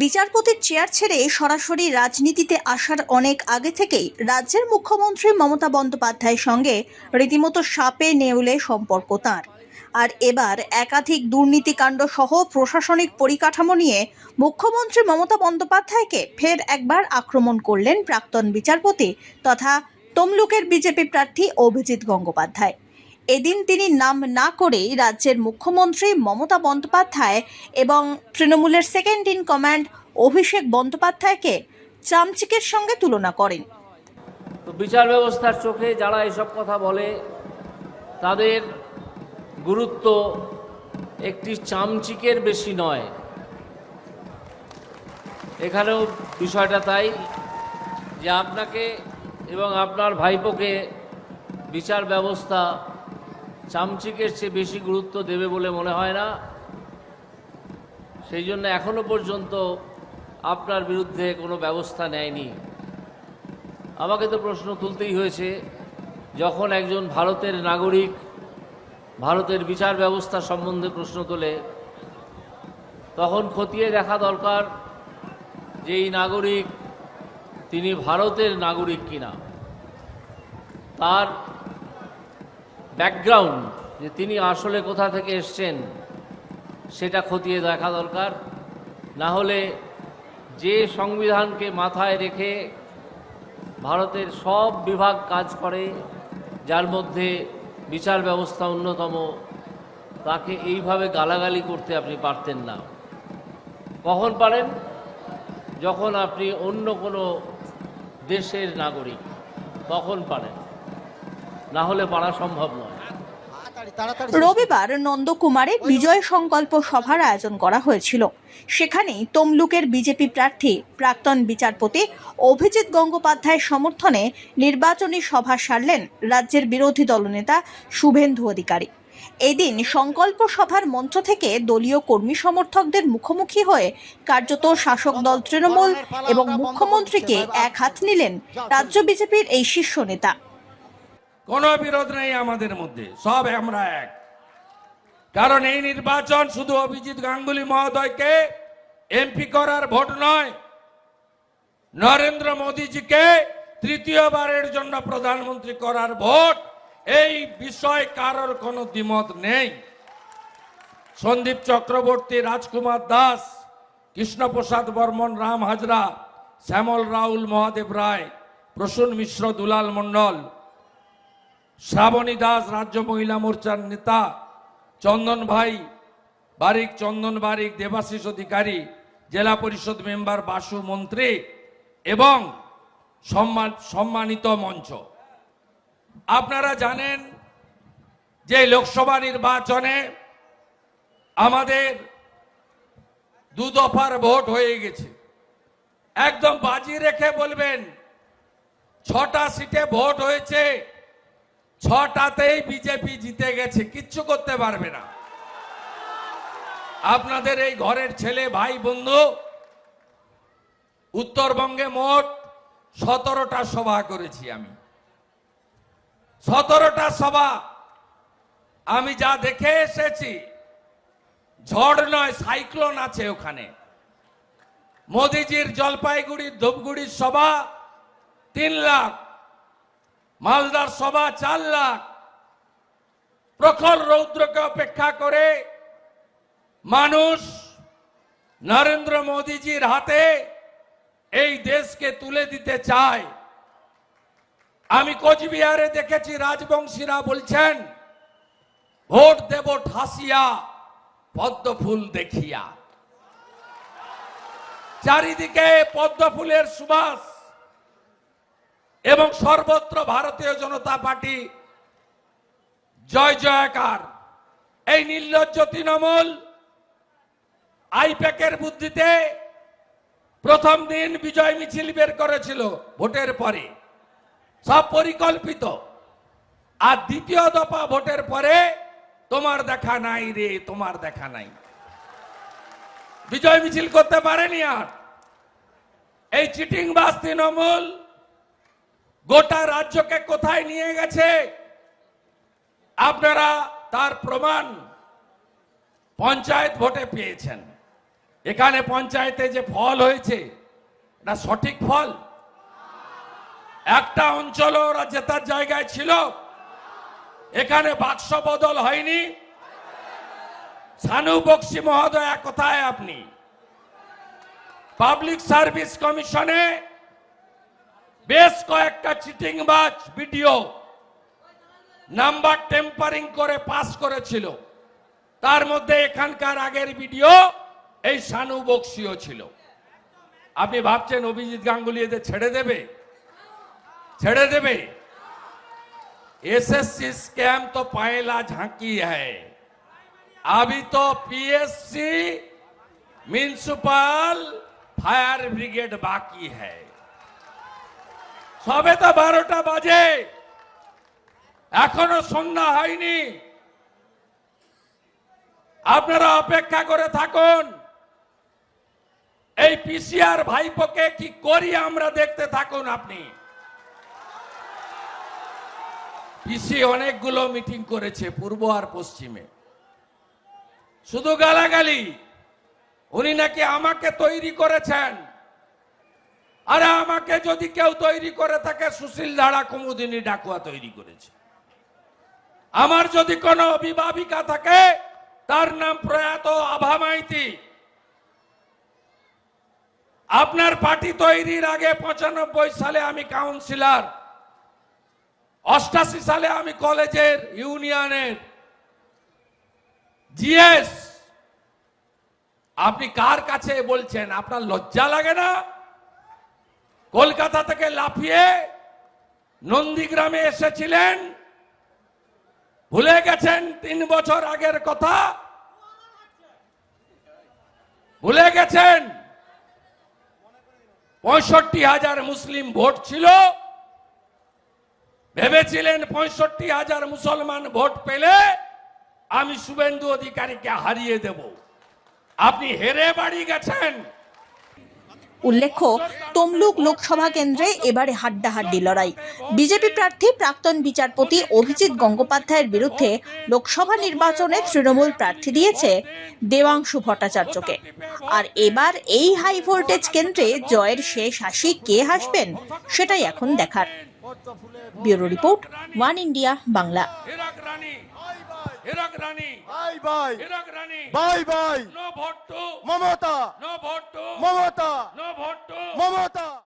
বিচারপতির চেয়ার ছেড়ে সরাসরি রাজনীতিতে আসার অনেক আগে থেকেই রাজ্যের মুখ্যমন্ত্রী মমতা বন্দ্যোপাধ্যায়ের সঙ্গে রীতিমতো সাপে নেউলে সম্পর্ক তাঁর। আর এবার একাধিক দুর্নীতিকাণ্ড সহ প্রশাসনিক পরিকাঠামো নিয়ে মুখ্যমন্ত্রী মমতা বন্দ্যোপাধ্যায়কে ফের একবার আক্রমণ করলেন প্রাক্তন বিচারপতি তথা তমলুকের বিজেপি প্রার্থী অভিজিৎ গঙ্গোপাধ্যায়। এদিন তিনি নাম না করেই রাজ্যের মুখ্যমন্ত্রী মমতা বন্দ্যোপাধ্যায় এবং তৃণমূলের সেকেন্ড ইন কমান্ড অভিষেক বন্দ্যোপাধ্যায়কে চামচিকের সঙ্গে তুলনা করেন। তো বিচার ব্যবস্থার চোখে যারা এসব কথা বলে, তাদের গুরুত্ব একটি চামচিকের বেশি নয়। এখানেও বিষয়টা তাই যে আপনাকে এবং আপনার ভাইপোকে বিচার ব্যবস্থা চামচিকের চেয়ে বেশি গুরুত্ব দেবে বলে মনে হয় না। সেই জন্য এখনও পর্যন্ত আপনার বিরুদ্ধে কোনো ব্যবস্থা নেয়নি। আমাকে তো প্রশ্ন তুলতেই হয়েছে, যখন একজন ভারতের নাগরিক ভারতের বিচার ব্যবস্থা সম্বন্ধে প্রশ্ন তোলে, তখন খতিয়ে দেখা দরকার যে এই নাগরিক তিনি ভারতের নাগরিক কিনা। তার ব্যাকগ্রাউন্ড যে তিনি আসলে কোথা থেকে এসছেন, সেটা খতিয়ে দেখা দরকার। না হলে যে সংবিধানকে মাথায় রেখে ভারতের সব বিভাগ কাজ করে, যার মধ্যে বিচার ব্যবস্থা অন্যতম, তাকে এইভাবে গালাগালি করতে আপনি পারতেন না। কখন পারেন? যখন আপনি অন্য কোনো দেশের নাগরিক, তখন পারেন। না হলে পারা সম্ভব নয়। রবিবার নন্দকুমারে বিজয় সংকল্প সভার আয়োজন করা হয়েছিল। সেখানেই তমলুকের বিজেপি প্রার্থী প্রাক্তন বিচারপতি অভিজিৎ গঙ্গোপাধ্যায়ের সমর্থনে নির্বাচনী সভা সারলেন রাজ্যের বিরোধী দলনেতা শুভেন্দু অধিকারী। এদিন সংকল্প সভার মঞ্চ থেকে দলীয় কর্মী সমর্থকদের মুখোমুখি হয়ে কার্যত শাসক দল তৃণমূল এবং মুখ্যমন্ত্রীকে এক হাত নিলেন রাজ্য বিজেপির এই শীর্ষ নেতা। কোনো বিরোধ নেই আমাদের মধ্যে, সব আমরা এক। কারণ এই নির্বাচন শুধু অভিজিৎ গাঙ্গুলি মহোদয়কে এমপি করার ভোট নয়, নরেন্দ্র মোদীজিকে তৃতীয়বারের জন্য প্রধানমন্ত্রী করার ভোট, এই বিষয় কারোর কোনো দ্বিমত নেই। সন্দীপ চক্রবর্তী, রাজকুমার দাস, কৃষ্ণপ্রসাদ বর্মন, রাম হাজরা, শ্যামল রাউল, মহাদেব রায়, প্রসূন মিশ্র, দুলাল মণ্ডল শ্রাবণী দাস রাজ্য মহিলা মোর্চার নেতা, চন্দন ভাই, বারিক চন্দন বারিক দেবাশিস অধিকারী, জেলা পরিষদ মেম্বার বাসু মন্ত্রী এবং সম্মান, সম্মানিত মঞ্চ। আপনারা জানেন যে লোকসভা নির্বাচনে আমাদের দু দফার ভোট হয়ে গেছে। একদম বাজি রেখে বলবেন, ছটা সিটে ভোট হয়েছে। ছটাতেই বিজেপি জিতে গেছে, কিচ্ছু করতে পারবে না। আপনাদের এই ঘরের ছেলে, ভাই, বন্ধু, উত্তরবঙ্গে মোট সতেরোটা সভা করেছি আমি। সতেরোটা সভা। আমি যা দেখে এসেছি, ঝড় নয়, সাইক্লোন আছে ওখানে। মোদিজির জলপাইগুড়ির ধূপগুড়ির সভা, তিন লাখ। মালদার সভা চার লাখ। প্রখর রৌদ্রকে অপেক্ষা করে মানুষ নরেন্দ্র মোদীজির হাতে এই দেশকে তুলে দিতে চায়। আমি কোচবিহারে দেখেছি রাজবংশীরা বলছেন, ভোট দেব ঠাসিয়া পদ্ম ফুল দেখিয়া। চারিদিকে পদ্ম ফুলের সুবাস। এবং সর্বত্র ভারতীয় জনতা পার্টি। জয় জয়কার। এই নির্লজ্জ তৃণমূল আইপ্যাকের বুদ্ধিতে প্রথম দিন বিজয় মিছিল বের করেছিল ভোটের পরে। সব পরিকল্পিত। আর দ্বিতীয় দফা ভোটের পরে তোমার দেখা নাই রে, তোমার দেখা নাই। বিজয় মিছিল করতে পারেনি আর। এই চিটিং বাস তৃণমূল গোটা রাজ্যকে কোথায় নিয়ে গেছে? আপনারা তার প্রমাণ পঞ্চায়েত ভোটে পেয়েছেন। এখানে পঞ্চায়েতে যে ফল হয়েছে, এটা সঠিক ফল? একটা অঞ্চল ওরা জেতার জায়গায় ছিল, এখানে বাক্স বদল হয়নি। সানু বক্সি মহোদয়া, কোথায় আপনি? পাবলিক সার্ভিস কমিশনে বেশ কয়েকটা চিটিংবাজ ভিডিও নাম্বার টেম্পারিং করে পাস করেছিল তার মধ্যে এখানকার আগের ভিডিও এই সানু বক্সিও ছিল আপনি ভাবছেন অভিজিৎ গাঙ্গুলি এদের ছেড়ে দেবে ছেড়ে দেবে एसएससी स्कैम तो पहला झांकी है अभी तो पीएससी म्यूनिसिपल फायर ब्रिगेड बाकी है সবে তো বারোটা বাজে। এখনও সন্ধ্যা হয়নি। আপনারা অপেক্ষা করে থাকুন। এই পিসিআর ভাইপোকে কি করি আমরা দেখতে থাকুন আপনি? পিসি অনেকগুলো মিটিং করেছে, পূর্ব আর পশ্চিমে। শুধু গালাগালি। উনি নাকি আমাকে তৈরি করেছেন। আরে আমাকে যদি কেউ তৈরি করে থাকে, সুশীল ধারা কুমুদিনী ডাকুয়া তৈরি করেছে। আমার যদি কোনো অভিভাবিকা থাকে, তার নাম প্রয়াত আভা মাইতি। আপনার পার্টি তৈরির আগে পঁচানব্বই সালে আমি কাউন্সিলর, অষ্টাশি সালে আমি কলেজের ইউনিয়নের জিএস। আপনি কার কাছে বলছেন? আপনার লজ্জা লাগে না? কলকাতা থেকে লাফিয়ে নন্দীগ্রামে এসেছিলেন। ভুলে গেছেন তিন বছর আগের কথা? ভুলে গেছেন? পঁয়ষট্টি হাজার মুসলিম ভোট ছিল। ভেবেছিলেন পঁয়ষট্টি হাজার মুসলমান ভোট পেলে আমি শুভেন্দু অধিকারীকে হারিয়ে দেব। আপনি হেরে বাড়ি গেছেন। উল্লেখ্য, তমলুক লোকসভা কেন্দ্রে এবারে হাড্ডাহাড্ডি লড়াই। বিজেপি প্রার্থী প্রাক্তন বিচারপতি অভিজিৎ গঙ্গোপাধ্যায়ের বিরুদ্ধে লোকসভা নির্বাচনে তৃণমূল প্রার্থী দিয়েছে দেবাংশু ভট্টাচার্যকে। আর এবার এই হাই ভোল্টেজ কেন্দ্রে জয়ের শেষ হাসি কে হাসবেন, সেটাই এখন দেখার। Bureau report, one India, Bangla. Hirak Rani. Bye bye. Hirak Rani. Bye bye. No vote to Mamata. No vote to Mamata. No vote to Mamata.